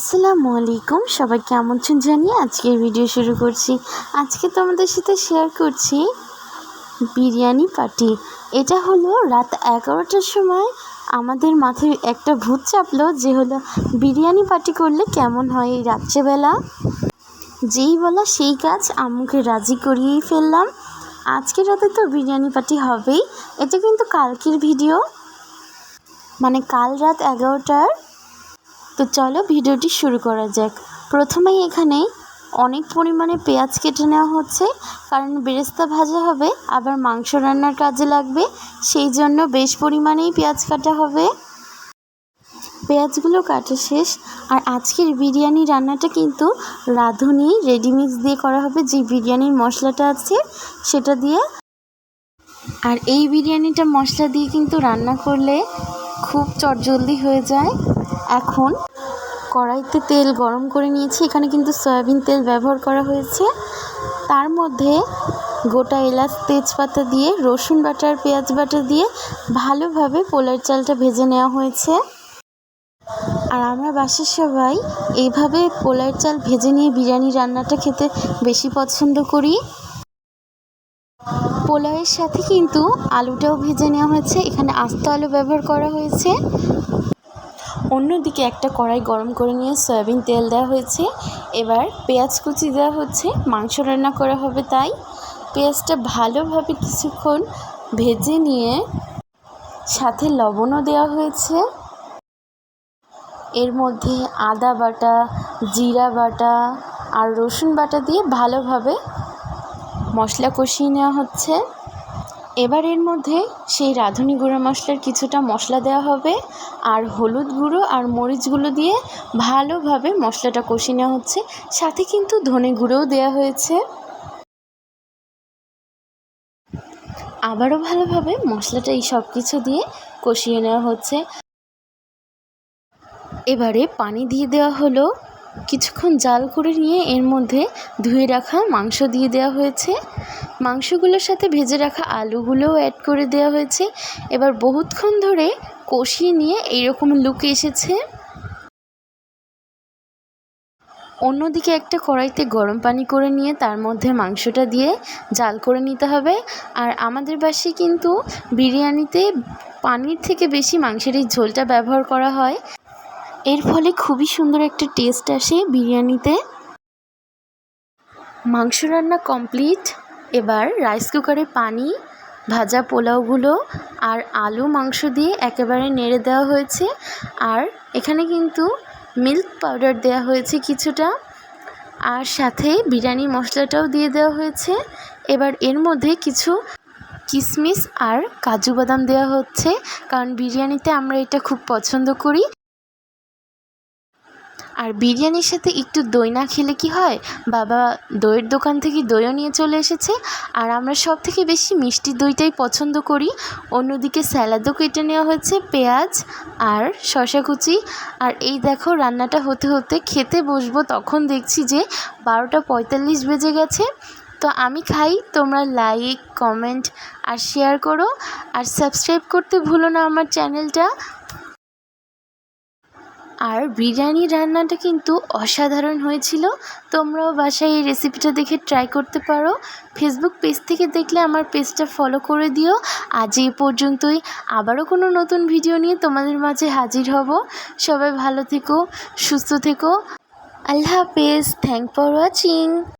আসসালামু আলাইকুম। সবাই কেমন আছেন জানিয়ে আজকের ভিডিও শুরু করছি। আজকে তোমাদের সাথে শেয়ার করছি বিরিয়ানি পার্টি। এটা হলো রাত এগারোটার সময় আমাদের মাথায় একটা ভূত চাপলো যে হলো বিরিয়ানি পার্টি করলে কেমন হয় এই রাত্রেবেলা। যেই বলা সেই কাজ আম্মুকে রাজি করিয়েই ফেললাম। আজকে রাতে তো বিরিয়ানি পার্টি হবেই। এটা কিন্তু কালকের ভিডিও মানে কাল রাত এগারোটার তো চলো ভিডিওটি শুরু করা যাক। প্রথমেই এখানে অনেক পরিমাণে পেঁয়াজ কেটে নেওয়া হচ্ছে, কারণ বেরেস্তা ভাজা হবে, আবার মাংস রান্নার কাজে লাগবে, সেই জন্য বেশ পরিমাণেই পেঁয়াজ কাটা হবে। পেঁয়াজগুলো কাটা শেষ, আর আজকের বিরিয়ানি রান্নাটা কিন্তু রাঁধুনি রেডিমিক্স দিয়ে করা হবে, যে বিরিয়ানির মশলাটা আছে সেটা দিয়ে। আর এই বিরিয়ানিটা মশলা দিয়ে কিন্তু রান্না করলে খুব চটজলদি হয়ে যায়। এখন কড়াইতে তেল গরম করে নিয়েছি। এখানে কিন্তু সয়াবিন তেল ব্যবহার করা হয়েছে। তার মধ্যে গোটা এলাচ, তেজপাতা দিয়ে, রসুন বাটার পেঁয়াজ বাটা দিয়ে ভালোভাবে পোলার চালটা ভেজে নেওয়া হয়েছে। আর আমরা বাসার সবাই এইভাবে পোলার চাল ভেজে নিয়ে বিরিয়ানি রান্নাটা খেতে বেশি পছন্দ করি। পোলাওয়ের সাথে কিন্তু আলুটাও ভেজে নেওয়া হয়েছে। এখানে আস্ত আলু ব্যবহার করা হয়েছে। অন্যদিকে একটা কড়াই গরম করে নিয়ে সয়াবিন তেল দেওয়া হয়েছে। এবার পেঁয়াজ কুচি দেওয়া হচ্ছে, মাংস রান্না করা হবে তাই। পেঁয়াজটা ভালোভাবে কিছুক্ষণ ভেজে নিয়ে সাথে লবণও দেওয়া হয়েছে। এর মধ্যে আদা বাটা, জিরা বাটা আর রসুন বাটা দিয়ে ভালোভাবে মশলা কষিয়ে নেওয়া হচ্ছে। এবার এর মধ্যে সেই রাঁধুনি গুঁড়া মশলার কিছুটা মশলা দেওয়া হবে, আর হলুদ গুঁড়ো আর মরিচ গুঁড়ো দিয়ে ভালোভাবে মশলাটা কষিয়ে নেওয়া হচ্ছে। সাথে কিন্তু ধনে গুঁড়োও দেওয়া হয়েছে। আবারও ভালোভাবে মশলাটা এই সব কিছু দিয়ে কষিয়ে নেওয়া হচ্ছে। এবারে পানি দিয়ে দেওয়া হলো। কিছুক্ষণ জাল করে নিয়ে এর মধ্যে ধুয়ে রাখা মাংস দিয়ে দেওয়া হয়েছে। মাংসগুলোর সাথে ভেজে রাখা আলুগুলোও অ্যাড করে দেওয়া হয়েছে। এবার বহুতক্ষণ ধরে কষিয়ে নিয়ে এইরকম লুক এসেছে। অন্যদিকে একটা কড়াইতে গরম পানি করে নিয়ে তার মধ্যে মাংসটা দিয়ে জাল করে নিতে হবে। আর আমাদের বাসায় কিন্তু বিরিয়ানিতে পানির থেকে বেশি মাংসের এই ঝোলটা ব্যবহার করা হয়। এর ফলে খুবই সুন্দর একটা টেস্ট আসে বিরিয়ানিতে। মাংস রান্না কমপ্লিট এবার রাইস কুকারে পানি, ভাজা পোলাওগুলো আর আলু মাংস দিয়ে একেবারে নেড়ে দেওয়া হয়েছে। আর এখানে কিন্তু মিল্ক পাউডার দেওয়া হয়েছে কিছুটা। আর সাথে বিরিয়ানি মশলাটাও দিয়ে দেওয়া হয়েছে। এবার এর মধ্যে কিছু কিশমিশ আর কাজু বাদাম দেওয়া হচ্ছে। কারণ বিরিয়ানিতে আমরা এটা খুব পছন্দ করি। আর বিরিয়ানির সাথে একটু দই না খেলে কি হয়? বাবা দইয়ের দোকান থেকে দইও নিয়ে চলে এসেছে। আর আমরা সব থেকে বেশি মিষ্টি দইটাই পছন্দ করি। অন্যদিকে স্যালাদও কেটে নেওয়া হয়েছে, পেঁয়াজ আর শশা কুচি। আর এই দেখো রান্নাটা হতে হতে খেতে বসবো, তখন দেখছি যে বারোটা পঁয়তাল্লিশ বেজে গেছে। তো আমি খাই, তোমরা লাইক কমেন্ট আর শেয়ার করো। আর সাবস্ক্রাইব করতে ভুলো না আমার চ্যানেলটা আর বিরিয়ানি রান্নাটা কিন্তু অসাধারণ হয়েছিল। তোমরাও বাসায় এই রেসিপিটা দেখে ট্রাই করতে পারো। ফেসবুক পেজ থেকে দেখলে আমার পেজটা ফলো করে দিও। আজ এই পর্যন্তই। আবারও কোনো নতুন ভিডিও নিয়ে তোমাদের মাঝে হাজির হব। সবাই ভালো থেকো, সুস্থ থেকো। আল্লাহ হাফেজ। Thank for watching